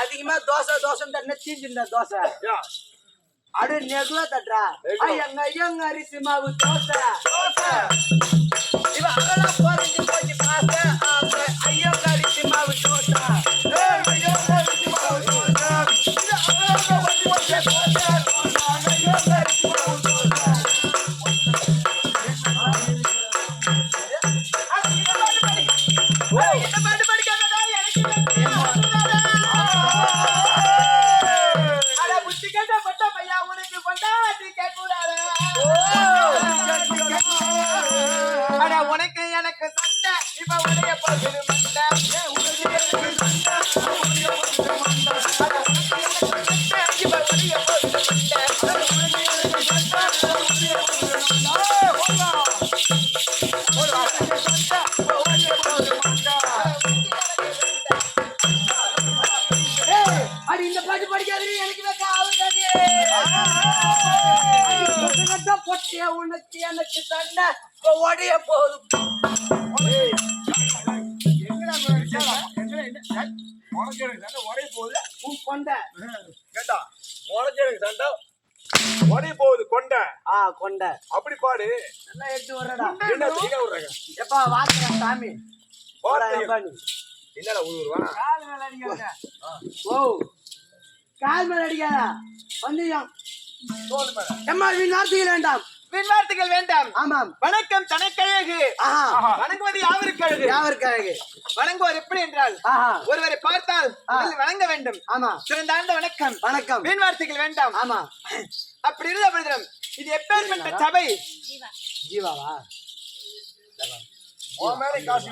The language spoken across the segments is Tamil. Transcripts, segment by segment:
அதிகமா தோசை தோசை தட்டின தீஞ்சுண்டா தோசை. அடு நெகுல தட்டுறா. ஐயங்க ஐயங்க அரிசி மாவு தோசை. பொட்டிய உனக்கு எனக்கு சண்டை. இப்ப ஒடைய போகுது. உன் கொண்டை. உடைய போகுது கொண்டை. ஆ கொண்டை. அப்படி பாடு. நல்லா எடுத்து வர்றடா என்ன எப்பா வாத்துறா சாமி. போடா நீ. என்னடா ஊருவா கால் மேல அடிக்காத. ஓ கால் மேல அடிக்காத. வந்தியம். தோல் மேல. எம்மா நீ நார்த்திகள் வேண்டாம். விண்வார்த்தைகள் வேண்டாம். ஆமாம். வணக்கம் தனக்கழகு. ஆஹா. வணங்குவது யாவருக்கு அழகு யாவருக்கு அழகு வணங்குவோர் எப்படி என்றால் ஆஹா. ஒருவரை பார்த்தால் வணங்க வேண்டும். ஆமா. சிறந்தாழ்ந்த வணக்கம். வணக்கம். வீண் வார்த்தைகள் வேண்டாம். ஆமா. அப்படி இருந்த பிரதரம் இது எப்பேற்பட்ட சபை? ஜீவாவா? மேலே காசு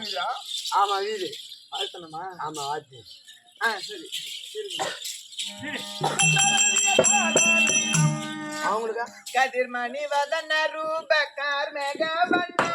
ஆமா வீடு. வாழ்த்தணுமா ஆமா வாழ்த்து ஆ சரி. அவங்களுக்கு? கதிர்மணி வதன ரூப கார்மேக வண்ணா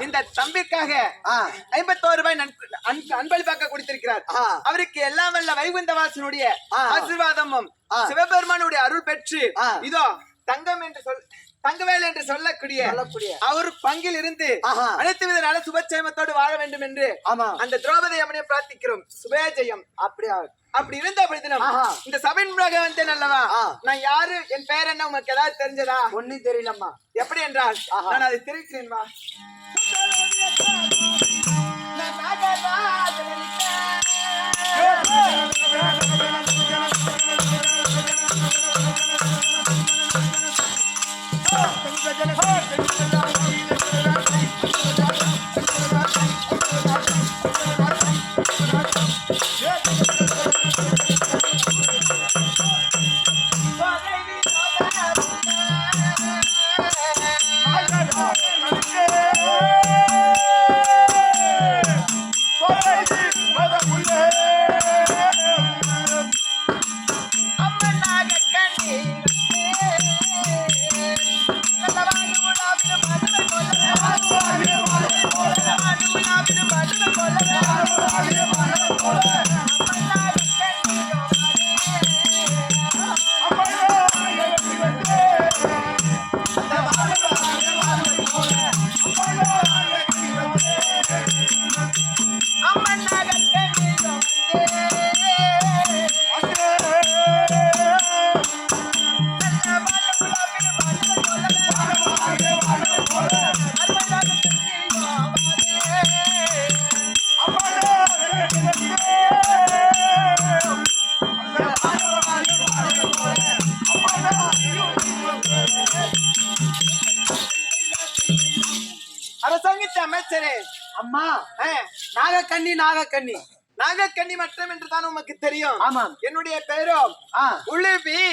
இந்த தம்பிக்காக ஐம்பத்தோரு ரூபாய் நன்கு- அன்பு- அன்பளிப்பாக கொடுத்திருக்கிறார். அவருக்கு எல்லாம் வல்ல வைகுந்தவாசனுடைய. ஆசீர்வாதமும். சிவபெருமானுடைய அருள் பெற்று. இதோ தங்கம் என்று சொல் தங்கவேல் என்று சொல்லக்கூடிய அவர் பங்கில் இருந்து. அனைத்து வித நல சுபச்சேமத்தோடு வாழ வேண்டும் என்று ஆமா அந்த திரௌபதி அம்மனை பிரார்த்திக்கிறோம் சுபேஜயம் அப்படியா அப்படி இருந்த பொழுதிலும் ஆஹா. இந்த சபையின் முன்னாக வந்தேன் அல்லவா. நான் யாரு என் பெயர் என்ன உனக்கு ஏதாவது தெரிஞ்சதா ஒன்னும் தெரியலம்மா எப்படி என்றால். நான் அதை தெரிவிக்கிறேன் வா. பகைவி அரசாங்கத்து அமைச்சரே. அம்மா நாகக்கண்ணி நாகக்கண்ணி. நாகக்கன்னி மற்றும் என்று தான் உமக்கு தெரியும்? ஆமாம். என்னுடைய பெயரோ? உளுவி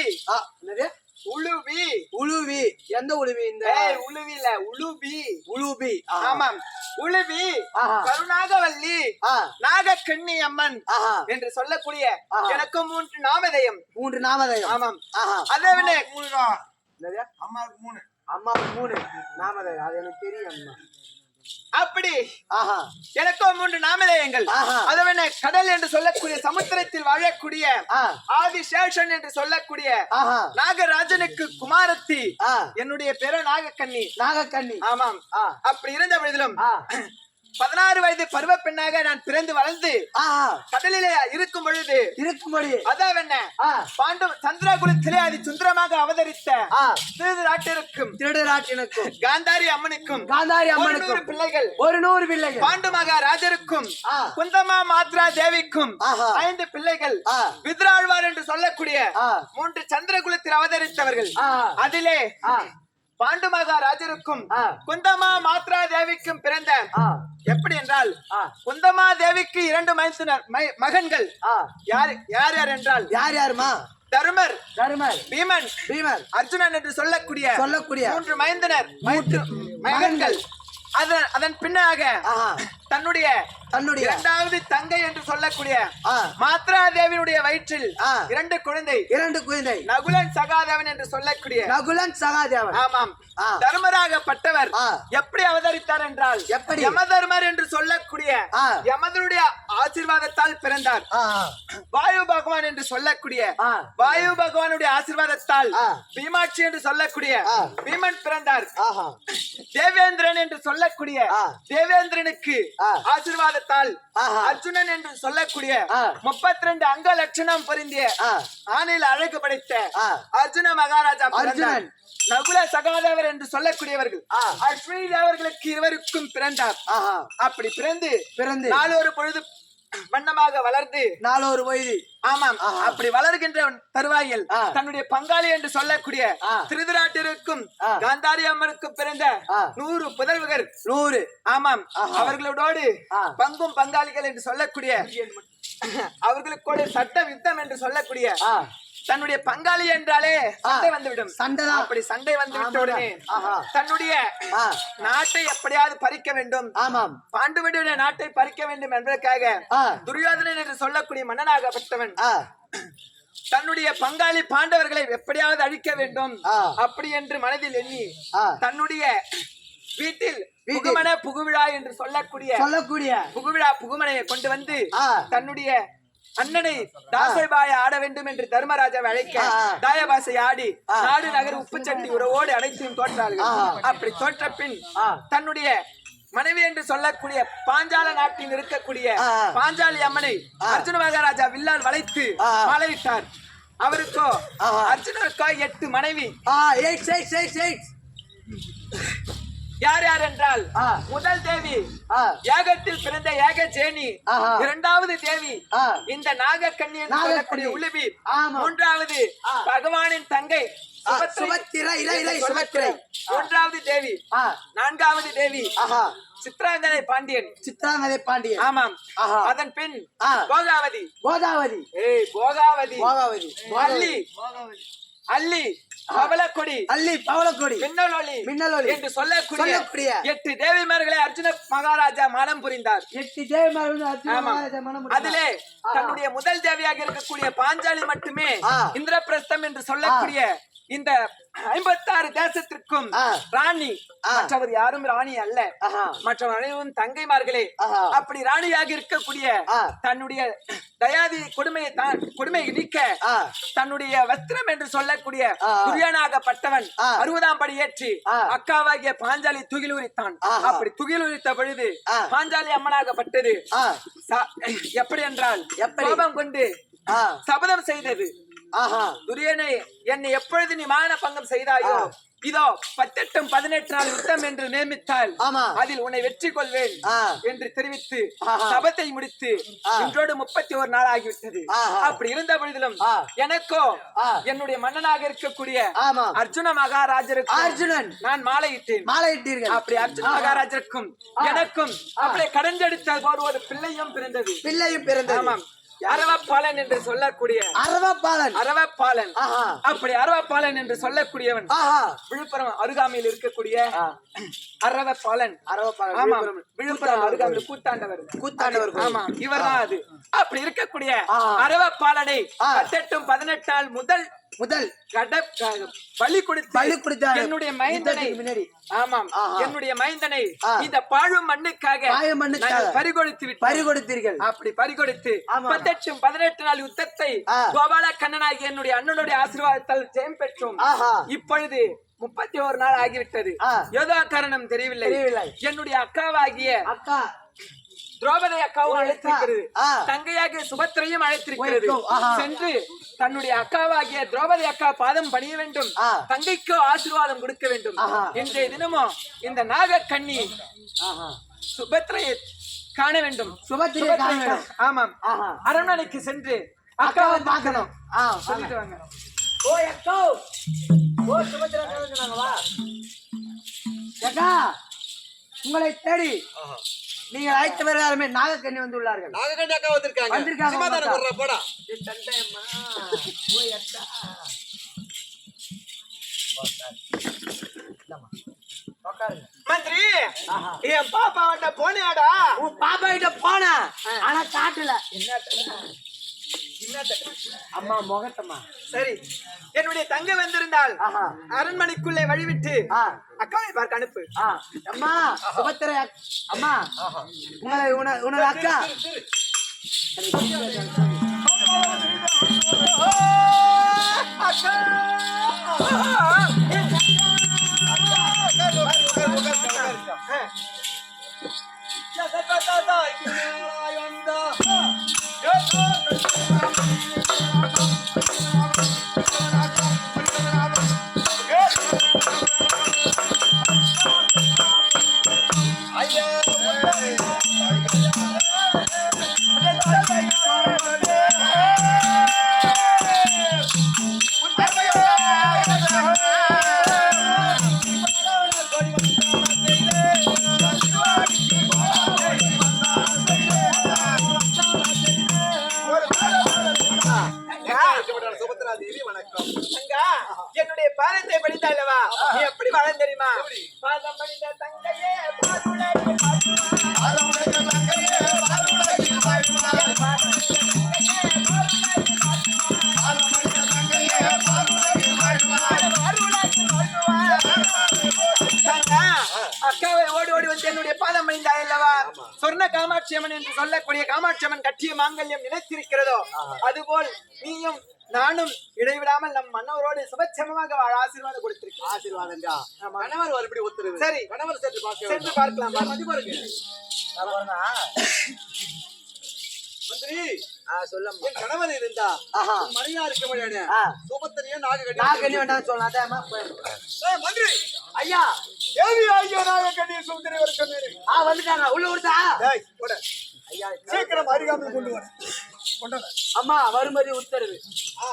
என்னது? உளுவி உழுவி. எந்த உழுவி இந்த? உளுவி உளுவி உழுவி. ஆ. ஆமாம். உளுவி ஆஹா. கருணாகவல்லி நாகக்கண்ணி அம்மன். என்று சொல்லக்கூடிய. எனக்கு மூன்று நாமதயம். மூன்று நாமதயம். ஆமாம். அதை விட என்னது? அம்மாவுக்கு மூணு. அம்மா மூணு. நாமதயம் அது எனக்கு தெரியும் அம்மா. அப்படி? ஆஹா. எனக்கோ மூன்று நாமதேயங்கள். அதுவென கடல் என்று சொல்லக்கூடிய சமுத்திரத்தில் வாழக்கூடிய ஆ. ஆதிசேஷன் என்று சொல்லக்கூடிய நாகராஜனுக்கு குமாரத்தி என்னுடைய பேரு நாகக்கண்ணி. நாகக்கண்ணி. ஆமாம். அப்படி இருந்த ஆ. பதினாறு வயது பருவ பெண்ணாக நான் பிறந்து வளர்ந்து கடலிலே இருக்கும் பொழுது இருக்கும்படி அதாவென்ன ஆ. பாண்டு சந்திராகுலத்திலே அதி சுந்தரமாக அவதரித்த திருநாட்டிற்கும் திருடராட்டினுக்கும் காந்தாரி அம்மனுக்கும் காந்தாரி அம்மனுக்கும். பிள்ளைகள். ஒரு நூறு பிள்ளைகள். பாண்டு மகாராஜருக்கும். குந்தமா மாத்ரா தேவிக்கும். ஐந்து பிள்ளைகள். வித்ராழ்வார் என்று சொல்லக்கூடிய. மூன்று சந்திரகுலத்தில் அவதரித்தவர்கள். அதிலே பாண்டு மகாராஜருக்கும் ஆ. குந்தமா மாத்ரா தேவிக்கும் பிறந்த எப்படி என்றால் குந்தமா தேவிக்கு இரண்டு மைத்துனர் மை- மகன்கள். யார் யார் யார் என்றால் யார் யாருமா? தருமர் தருமர். பீமன் பீமர் அர்ஜுனன் என்று சொல்லக்கூடிய சொல்லக்கூடிய மூன்று மைந்தனர் மகன்கள். அதன் அதன் பின்னாக தன்னுடைய தன்னுடைய இரண்டாவது தங்கை என்று சொல்லக்கூடிய மாத்ரா தேவியினுடைய வயிற்றில். இரண்டு குழந்தை இரண்டு குழந்தை நகுலன் சகாதேவன் என்று சொல்லக்கூடிய நகுலன் சகாதேவன் ஆமாம் ஆ. தர்மராகப்பட்டவர் ஆ. எப்படி அவதரித்தார் என்றால் எப்படி? யமதர்மர் என்று சொல்லக்கூடிய. யமதனுடைய ஆசீர்வாதத்தால் பிறந்தார் வாயு பகவான் என்று சொல்லக்கூடிய. வாயு பகவானுடைய ஆசீர்வாதத்தால். பீமாட்சி என்று சொல்லக்கூடிய. பீமன் பிறந்தார் தேவேந்திரன் என்று சொல்லக்கூடிய. தேவேந்திரனுக்கு. ஆசீர்வாதத்தால். அர்ஜுனன் என்று சொல்லக்கூடிய. முப்பத்தி ரெண்டு அங்க லட்சணம் பொருந்திய. ஆணையில் அழகு படைத்த. அர்ஜுன மகாராஜா அர்ஜுனன். நகுல சகாதேவர் என்று சொல்லக்கூடியவர்கள். அஸ்வினி தேவர்களுக்கு இருவருக்கும் பிறந்தார் அப்படி பிறந்து பிறந்து நாலொரு பொழுது வண்ணமாக வளர்ந்து நாலொரு வயது ஆமாம். அப்படி வளர்கின்ற தருவாயில். தன்னுடைய பங்காளி என்று சொல்லக்கூடிய. திருதராட்டிற்கும். காந்தாரி அம்மனுக்கும் பிறந்த. நூறு புதல்வர்கள் நூறு ஆமாம். அவர்களோடு. பங்கும் பங்காளிகள் என்று சொல்லக்கூடிய அவர்களுக்கு சட்ட யுத்தம் என்று சொல்லக்கூடிய தன்னுடைய பங்காளி என்றாலே சண்டை வந்துவிடும் சண்டைதான். அப்படி சண்டை வந்து விட்ட உடனே ஆஹா. தன்னுடைய நாட்டை எப்படியாவது பறிக்க வேண்டும் ஆமாம் பாண்டுவனுடைய நாட்டை பறிக்க வேண்டும் என்பதற்காக துரியோதனன் என்று சொல்லக்கூடிய மன்னனாகப்பட்டவன் தன்னுடைய பங்காளி பாண்டவர்களை எப்படியாவது அழிக்க வேண்டும். அப்படி என்று மனதில் எண்ணி தன்னுடைய வீட்டில். புகுமன புகுவிழா என்று சொல்லக்கூடிய சொல்லக்கூடிய புகுவிழா புகுமனையை கொண்டு வந்து. தன்னுடைய அண்ணனை தாசைபாய ஆட வேண்டும் என்று தர்மராஜாவை அழைக்க. தாயபாசை ஆடி. நாடு நகர் உப்புச்சட்டி உறவோடு அனைத்தையும் தோற்றார்கள். அப்படி தோற்ற பின். தன்னுடைய மனைவி என்று சொல்லக்கூடிய பாஞ்சால நாட்டில் இருக்கக்கூடிய. பாஞ்சாலி அம்மனை அர்ஜுன மகாராஜா வில்லால் வளைத்து. மாலையிட்டார் அவருக்கோ. அர்ஜுனருக்கோ எட்டு மனைவி யார் யார் என்றால். முதல் தேவி ஆ. யாகத்தில் பிறந்த யாக ஜேனி. இரண்டாவது தேவி இந்த நாகக்கண்ணி. சொல்லக்கூடிய உளுவி. மூன்றாவது. பகவானின் தங்கை மூன்றாவது தேவி நான்காவது தேவி ஆஹா. சித்ராங்கனை பாண்டியன். சித்ராங்கதை பாண்டியன். ஆமாம். அதன் பின் ஆ. கோகாவதி கோதாவதி. ஏய் போகாவதி கோதாவதி. அல்லி அல்லி பவளக்கொடி அல்லி பவளக்கொடி மின்னலொளி மின்னலொளி. என்று சொல்லக்கூடிய. எட்டு தேவிமார்களை அர்ஜுன மகாராஜா மனம் புரிந்தார் எட்டு ஜெயமாறு அர்ஜுன ஆமாம். மகாராஜா மனம் முடிந்தார். அதிலே தன்னுடைய முதல் தேவியாக இருக்கக்கூடிய பாஞ்சாலி மட்டுமே. இந்திரபிரஸ்தம் என்று சொல்லக்கூடிய இந்த ஐம்பத்தாறு தேசத்திற்கும். ராணி. மற்றவர் யாரும் ராணி அல்ல. மற்றவர் அனைவரும் தங்கைமார்களே. அப்படி ராணியாக இருக்கக்கூடிய. தன்னுடைய தயாதி கொடுமையை தான் கொடுமையை நீக்க தன்னுடைய வஸ்திரம் என்று சொல்லக்கூடிய. துரியானாகப்பட்டவன். அறுபதாம் படி ஏற்றி. அக்காவாகிய பாஞ்சாலி துகிலுரித்தான் ஆஹா. அப்படி துகிலுரித்த பொழுது ஆ. பாஞ்சாலி அம்மனாகப்பட்டது எப்படி என்றால் எப்படி? கோபம் கொண்டு சபதம் செய்தது துரியனை என்னை எப்பொழுது நீ மான பங்கம் செய்தாயோ. இதோ பத்தெட்டும் பதினெட்டு நாள் யுத்தம் என்று நியமித்தால். அதில் உன்னை வெற்றி கொள்வேன். என்று தெரிவித்து. சபத்தை முடித்து. இன்றோடு முப்பத்தி ஒரு நாள் ஆகிவிட்டது. அப்படி இருந்த பொழுதிலும். எனக்கோ. என்னுடைய மன்னனாக இருக்கக்கூடிய அர்ஜுன மகாராஜருக்கு அர்ஜுனன் நான் மாலையிட்டேன் மாலையிட்டீர்கள் அப்படி அர்ஜுன மகாராஜருக்கும் எனக்கும் அப்படியே கடந்தெடுத்த ஒரு பிள்ளையும் பிறந்தது பிள்ளையும் பிறந்தது ஆமாம் அரவப்பாலன் என்று சொல்லக்கூடிய அரவப்பாலன். ஆஹா. அப்படி அரவப்பாலன் என்று சொல்லக்கூடியவன். விழுப்புரம் அருகாமையில் இருக்கக்கூடிய ஆ. அரவப்பாலன். அரவப்பாலன். ஆமா விழுப்புரம். அருகாமையில் கூத்தாண்டவர். கூத்தாண்டவர். ஆமா இவர்தான் அது. அப்படி இருக்கக்கூடிய ஆ. பத்தெட்டும் பதினெட்டு நாள் முதல் முதல் பலி கொடுத்து பலி கொடுத்தார். என்னுடைய மைந்தனை முன்னாடி. ஆமாம். என்னுடைய மைந்தனை. இந்த பாழும் மண்ணுக்காக பறிகொடுத்து விட்டோம் பறி கொடுத்தீர்கள் அப்படி பறிகொடுத்து ஆமா. பதினெட்டு நாள் யுத்தத்தை. கோபால கண்ணனாகி என்னுடைய அண்ணனுடைய ஆசீர்வாதத்தால் ஜெயம் பெற்றோம் இப்பொழுது முப்பத்தி ஒரு நாள் ஆகிவிட்டது. ஏதோ காரணம் தெரியவில்லை. என்னுடைய அக்காவாகிய அக்கா திரௌபதி அக்காவும் அழைத்திருக்கிறது. தங்கையாகிய சுபத்திரையும் அழைத்திருக்கிறது. சென்று தன்னுடைய அக்காவாகிய திரௌபதி அக்கா பாதம் பணிய வேண்டும். தங்கைக்கோ ஆசீர்வாதம் கொடுக்க வேண்டும். இன்றைய தினமும் இந்த நாகக்கண்ணி ஆஹா. சுபத்திரையை காண வேண்டும். சுபத்திரை. ஆமாம். ஆஹா. அரண்மனைக்கு சென்று அக்காவை பார்க்கணும். சொல்லிட்டு வாங்க. ஓ அக்கா. ஓ சுபத்திரா வா. அக்கா உங்களை தேடி நீங்கள் அழைத்த பேர் யாருமே நாகக்கண்ணி வந்துள்ளார்கள். நாகக்கண்ணி அக்கா வந்திருக்காங்க. வந்திருக்காங்க, சிமாதானம். போடுறா, போடா. உட்காருங்க மந்திரி சரி என் பாப்பாவட்ட போனியாடா உன் பாப்பா கிட்ட போனேன். ஆனா காட்டல. அம்மா முகத்தம்மா சரி என்னுடைய தங்க வந்திருந்தால். அரண்மனைக்குள்ளே வழிவிட்டு அக்காவை பார்க்க அனுப்பு அம்மா சுபத்திரை அம்மா உங்களை உன- உனது அக்கா சுபத்ரா என்னுடைய பாதத்தை படித்தால்லவா நீ எப்படி வாழ தெரியுமா? பாதம் படித்த தங்கையே பாதுளை தங்கா, சொர்ண காமாட்சி அம்மன் என்று சொல்லக்கூடிய காமாட்சி அம்மன் கட்டிய மாங்கல்யம் நிலைத்திருக்கிறதோ அதுபோல் நீயும் நானும் இடைவிடாமல் நம் மன்னவரோடு சுபட்சமமாக வாழ ஆசீர்வாதம் கொடுத்திருக்கிறேன் ஆசீர்வாதம்டா. ஆமா. கணவர் மறுபடி உத்தரவு சரி. கணவர் சென்று பார்க்க சென்று. பார்க்கலாம் வா. மதி பாருங்க மந்திரி. என் கணவர் இருந்தா மணியா இருக்க முடியாது ஆ. சுபத்திரையும் நாக கண்ணி வேண்டாம். ஏய், மந்திரி. ஐயா தேவி ஆகிய நாக கட்டி சுந்தரி ஒரு சொன்னேன் ஆ வந்துட்டாங்க உள்ள விடுதா டேய் போட ஐயா சீக்கிரம் அருகாமல் கொண்டு வர கொண்டு வர அம்மா வரும்படி உத்தரவு ஆ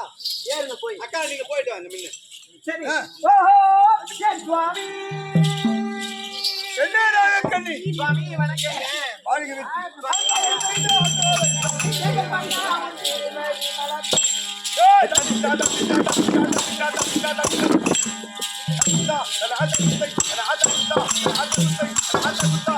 ஏறுங்க போய் அக்கா நீங்க போயிட்டு வாங்க முன்ன சரி. ஓஹோ என் சுவாமி என்ன நாக கண்ணி சுவாமி வணக்கம் வாழ்க வெற்றி. உங்கள்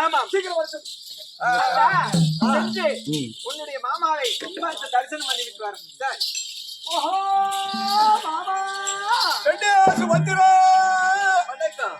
ஆமாம் சீக்கிரம் வரட்டும். தாத்தா, சென்று ம். உன்னுடைய மாமாவை தரிசனம் பண்ணி விட்டு வர சார் ஓஹோ மாமா ரெண்டு ஆசு வந்துரும். வணக்கம்.